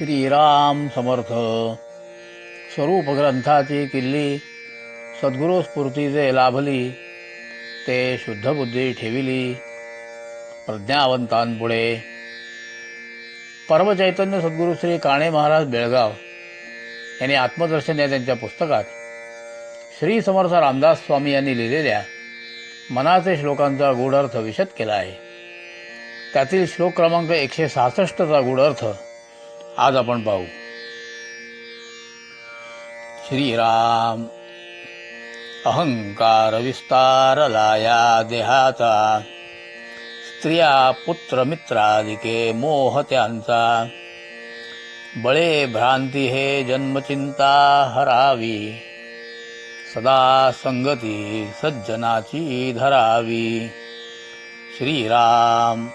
श्रीराम समर्थ. स्वरूप ग्रंथाची किल्ली सद्गुरू स्फूर्तीचे लाभली ते शुद्ध बुद्धी ठेविली. प्रज्ञावंतांपुढे. परमचैतन्य सद्गुरू श्री काणे महाराज बेळगाव यांनी आत्मदर्शन या त्यांच्या पुस्तकात श्री समर्थ रामदास स्वामी यांनी लिहिलेल्या मनाचे श्लोकांचा गूढ विशद केला आहे. त्यातील श्लोक क्रमांक एकशे सहासष्टचा गूढ अर्थ आज आपण पाहू. श्रीराम. अहंकार विस्तारला या देहाचा. स्त्रिया पुत्र मित्रादिके मोह त्यांचा. बळे भ्रांती हे जन्मचिंता हरावी. सदा संगती सज्जनाची धरावी. श्रीराम.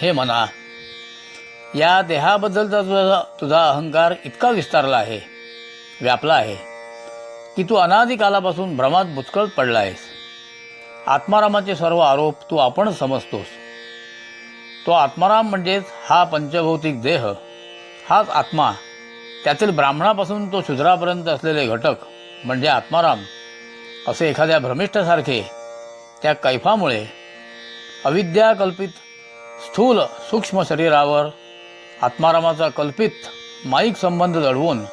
हे मना या देहाबद्दलचा तुझा तुझा अहंकार इतका विस्तारला आहे व्यापला आहे की तू अनादिकालापासून भ्रमात बुचकळत पडला आहेस. आत्मारामाचे सर्व आरोप तू आपणच समजतोस. तो आत्माराम म्हणजेच हा पंचभौतिक देह हाच आत्मा. त्यातील ब्राह्मणापासून तो शूद्रापर्यंत असलेले घटक म्हणजे आत्माराम असे एखाद्या भ्रमिष्ठासारखे त्या कैफामुळे अविद्या कल्पित स्थूल सूक्ष्म शरीरावर आत्मारामाचा कल्पित माईक संबंध दडवून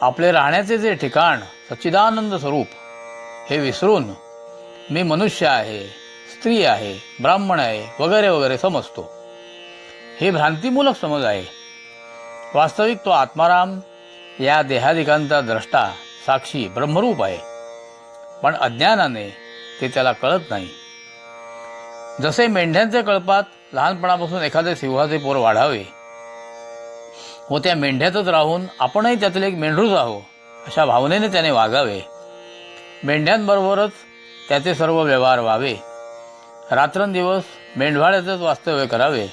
आपले राहण्याचे जे ठिकाण सच्चिदानंद स्वरूप हे विसरून मी मनुष्य आहे स्त्री आहे ब्राह्मण आहे वगैरे वगैरे समजतो. हे भ्रांतीमूलक समज आहे. वास्तविक तो आत्माराम या देहाधिकांचा द्रष्टा साक्षी ब्रह्मरूप आहे. पण अज्ञानाने ते त्याला कळत नाही. जसे मेंढ्यांच्या कळपात लहानपणापासून एखादे सिंहाचे पोर वाढावे व त्या मेंढ्यातच राहून आपणही त्यातील एक मेंढरूच आहो अशा भावनेने त्याने वागावे. मेंढ्यांबरोबरच त्याचे सर्व व्यवहार व्हावे. रात्रंदिवस मेंढवाड्यातच वास्तव्य करावे.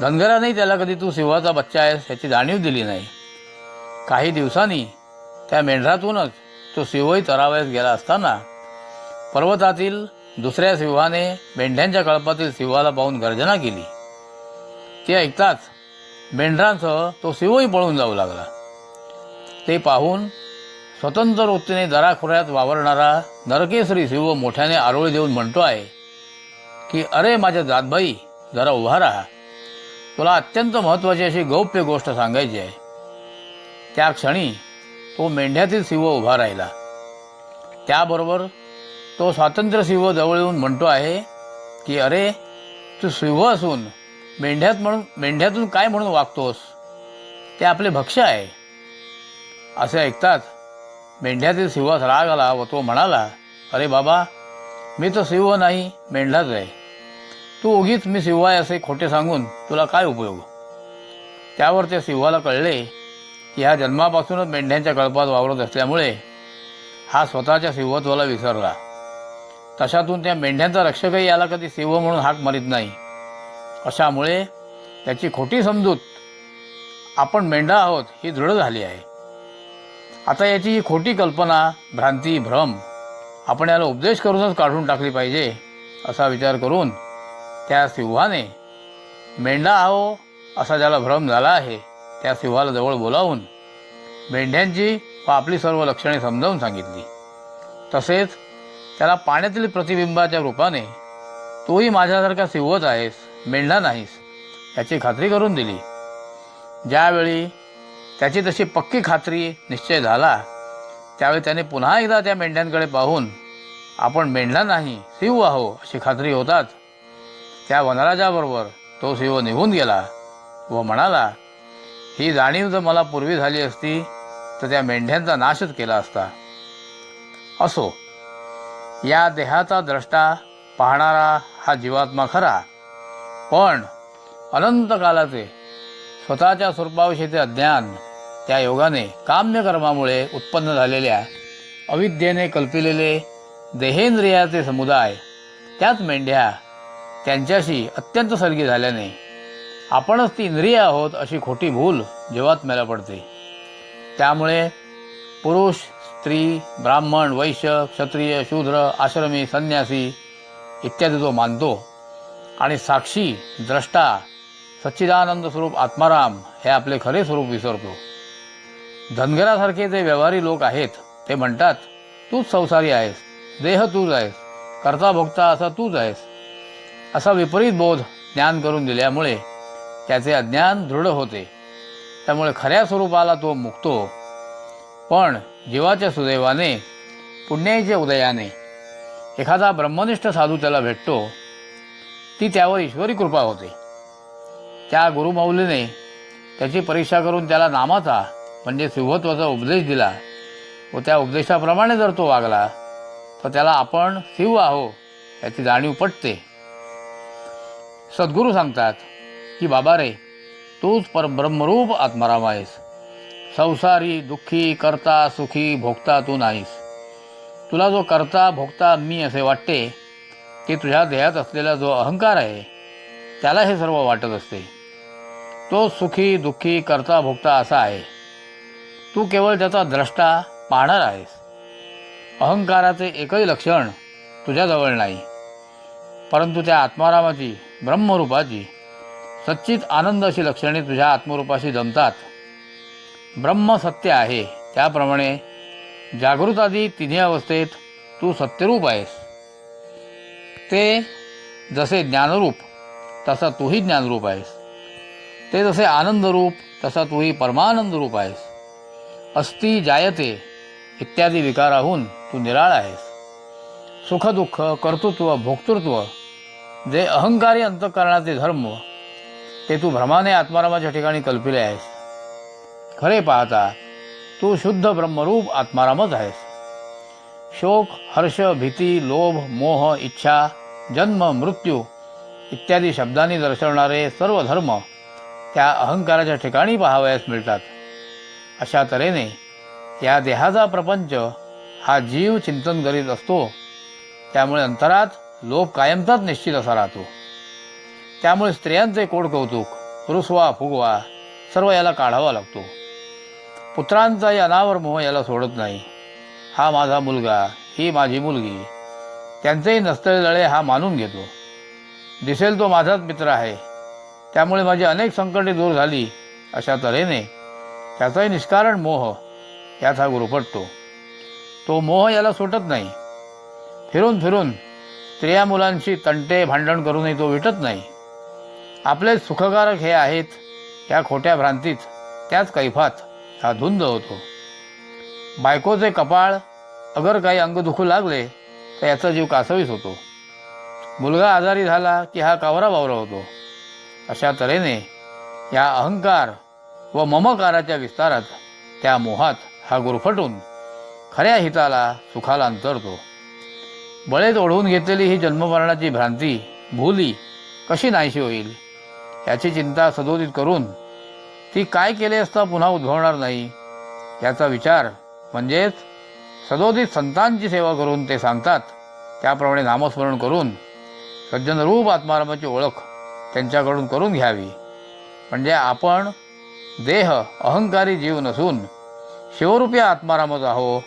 धनगरानेही त्याला कधी तू सिंहाचा बच्चा आहेस याची जाणीव दिली नाही. काही दिवसांनी त्या मेंढरातूनच तो सिंहही तरावयास गेला असताना पर्वतातील दुसऱ्या सिंहाने मेंढ्यांच्या कळपातील सिंहाला पाहून गर्जना केली. ते ऐकताच मेंढरांसह तो शिवही पळून जाऊ लागला. ते पाहून स्वतंत्र वृत्तीने दराखोऱ्यात वावरणारा नरकेसरी शिव मोठ्याने आरोळी देऊन म्हणतो आहे की अरे माझ्या जातबाई जरा उभा राहा. तुला अत्यंत महत्त्वाची अशी गौप्य गोष्ट सांगायची आहे. त्या क्षणी तो मेंढ्यातील शिव उभा राहिला. त्याबरोबर तो स्वातंत्र्य सिंह जवळ येऊन म्हणतो आहे की अरे तू सिंह असून मेंढ्यात म्हणून मेंढ्यातून काय म्हणून वागतोस? ते आपले भक्ष्य आहे. असे ऐकताच मेंढ्यातील सिंहास राग आला व तो म्हणाला अरे बाबा मी तर सिंह नाही मेंढाच आहे. तू उगीच मी सिंह आहे असे खोटे सांगून तुला काय उपयोग? त्यावर त्या सिंहाला कळले की ह्या जन्मापासूनच मेंढ्यांच्या कळपात वावरत असल्यामुळे हा स्वतःच्या सिंहत्वाला विसरला. तशातून त्या मेंढ्यांचा रक्षकही याला कधी सिंह म्हणून हाक मारित नाही. अशामुळे त्याची खोटी समजूत आपण मेंढा आहोत ही दृढ झाली आहे. आता याची ही खोटी कल्पना भ्रांती भ्रम आपण याला उपदेश करूनच काढून टाकली पाहिजे असा विचार करून त्या सिंहाने मेंढा आहो असा ज्याला भ्रम झाला आहे त्या सिंहाला जवळ बोलावून मेंढ्यांची व आपली सर्व लक्षणे समजावून सांगितली. तसेच त्याला पाण्यातील प्रतिबिंबाच्या रूपाने तूही माझ्यासारखा सिंहच आहेस. मिळणार नाहीस. याची खात्री करून दिली. ज्यावेळी त्याची तशी पक्की खात्री निश्चय झाला त्यावेळी त्याने पुन्हा एकदा त्या मेंढ्यांकडे पाहून आपण मेंढला नाही सिंह आहो अशी खात्री होतात त्या वनराजाबरोबर तो सिंह निघून गेला व म्हणाला ही जाणीव जर मला पूर्वी झाली असती तर त्या मेंढ्यांचा नाशच केला असता. असो या देहाचा द्रष्टा पाहणारा हा जीवात्मा खरा. पण अनंत कालाचे स्वतःच्या स्वरूपाविषयीचे अज्ञान त्या योगाने काम्य कर्मामुळे उत्पन्न झालेल्या अविद्येने कल्पिलेले देहेंद्रियाचे समुदाय त्याच मेंढ्या त्यांच्याशी अत्यंत सर्गी झाल्याने आपणच ती इंद्रिय आहोत अशी खोटी भूल जीवात्म्याला पडते. त्यामुळे पुरुष स्त्री ब्राह्मण वैश्य क्षत्रिय शूद्र आश्रमी संन्यासी इत्यादी जो मानतो आणि साक्षी द्रष्टा सच्चिदानंद स्वरूप आत्माराम हे आपले खरे स्वरूप विसरतो. धनगरासारखे जे व्यवहारी लोक आहेत ते म्हणतात तूच संसारी आहेस देह तूच आहेस करता भोगता असा तूच आहेस. असा विपरीत बोध ज्ञान करून दिल्यामुळे त्याचे अज्ञान दृढ होते. त्यामुळे खऱ्या स्वरूपाला तो मुक्तो. पण जीवाच्या सुदैवाने पुण्याच्या उदयाने एखादा ब्रह्मनिष्ठ साधू त्याला भेटतो ती त्यावर ईश्वरी कृपा होते. त्या गुरुमौलीने त्याची परीक्षा करून त्याला नामाचा म्हणजे सिंहत्वाचा उपदेश दिला व त्या उपदेशाप्रमाणे जर तो वागला तर त्याला आपण शिव आहो याची जाणीव पटते. सद्गुरू सांगतात की बाबा रे तूच पर ब्रह्मरूप आत्माराम आहेस. संसारी दुःखी करता सुखी भोगता तू नाहीस. तुला जो करता भोगता मी असे वाटते की तुझ्या देहात असलेला जो अहंकार आहे त्याला हे सर्व वाटत असते. तो सुखी दुःखी करता भोगता असा आहे. तू केवळ त्याचा द्रष्टा पाहणार आहेस. अहंकाराचे एकही लक्षण तुझ्याजवळ नाही. परंतु त्या आत्मारामाची ब्रह्मरूपाची सच्चित आनंद अशी लक्षणे तुझ्या आत्मरूपाशी जमतात. ब्रह्म सत्य आहे. त्याप्रमाणे जागृतादी तिन्ही अवस्थेत तू सत्यरूप आहेस. ते जसे ज्ञानरूप तसा तूही ज्ञानरूप आहेस. ते जसे आनंदरूप तसा तूही परमानंदरूप आहेस. अस्थि जायते इत्यादी विकाराहून तू निराळ आहेस. सुखदुःख कर्तृत्व भोक्तृत्व जे अहंकारी अंतःकरणाचे धर्म ते तू भ्रमाने आत्मारामाच्या ठिकाणी कल्पिले आहेस. खरे पाहता तू शुद्ध ब्रह्मरूप आत्मारामच आहेस. शोक हर्ष भीती लोभ मोह इच्छा जन्म मृत्यू इत्यादी शब्दांनी दर्शवणारे सर्व धर्म त्या अहंकाराच्या ठिकाणी पाहावयास मिळतात. अशा तऱ्हेने या देहाचा प्रपंच हा जीव चिंतन करीत असतो त्यामुळे अंतरात लोभ कायमचाच निश्चित असा राहतो. त्यामुळे स्त्रियांचे कोड कौतुक रुसवा फुगवा सर्व याला काढावा लागतो. पुत्रांचाही अनावर मोह याला सोडत नाही. हा माझा मुलगा ही माझी मुलगी. त्यांचेही नसतळे लळे हा मानून घेतो. दिसेल तो माझाच मित्र आहे. त्यामुळे माझी अनेक संकटे दूर झाली अशा तऱ्हेने. त्याचाही निष्कारण मोह यात हा गुरुपटतो तो मोह याला सुटत नाही. फिरून फिरून स्त्रिया मुलांशी तंटे भांडण करूनही तो विटत नाही. आपले सुखकारक हे आहेत या खोट्या भ्रांतीत त्याच कैफात हा धुंद होतो. बायकोचे कपाळ अगर काही अंग दुखू लागले तर याचा जीव कासवीस होतो. मुलगा आजारी झाला की हा कावरा बावरा होतो. अशा तऱ्हेने या अहंकार व ममकाराच्या विस्तारात त्या मोहात हा गुरफटून खऱ्या हिताला सुखाला अंतरतो. बळेत ओढवून घेतलेली ही जन्ममरणाची भ्रांती भूली कशी नाहीशी होईल? याची चिंता सदोदित करून ती काय केले असता पुन्हा उद्भवणार नाही? याचा विचार म्हणजेच सदोदित संतांची सेवा करून ते सांगतात. त्याप्रमाणे नामस्मरण करून सज्जनरूप आत्मारामाची ओळख त्यांच्याकडून करून घ्यावी. म्हणजे आपण देह अहंकारी जीव नसून शिवरूपी आत्मारामच आहो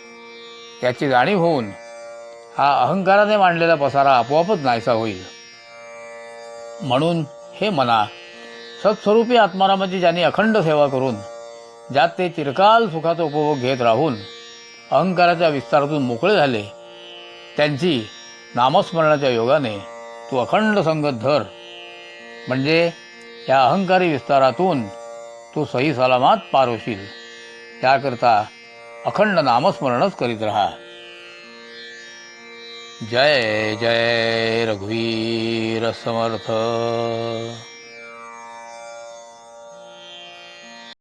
याची जाणीव होऊन हा अहंकाराने मांडलेला पसारा आपोआपच नाहीसा होईल. म्हणून हे मना सत्स्वरूपी आत्मारामाची ज्यांनी अखंड सेवा करून ज्यात ते चिरकाल सुखाचा उपभोग घेत राहून अहंकाराच्या विस्तारातून मोकळे झाले. त्यांची नामस्मरणाच्या योगाने तू अखंड संगत धर म्हणजे या अहंकारी विस्तारातून तू सही सलामात पार होशील. त्याकरता अखंड नामस्मरणच करीत राहा. जय जय रघुवीर समर्थ.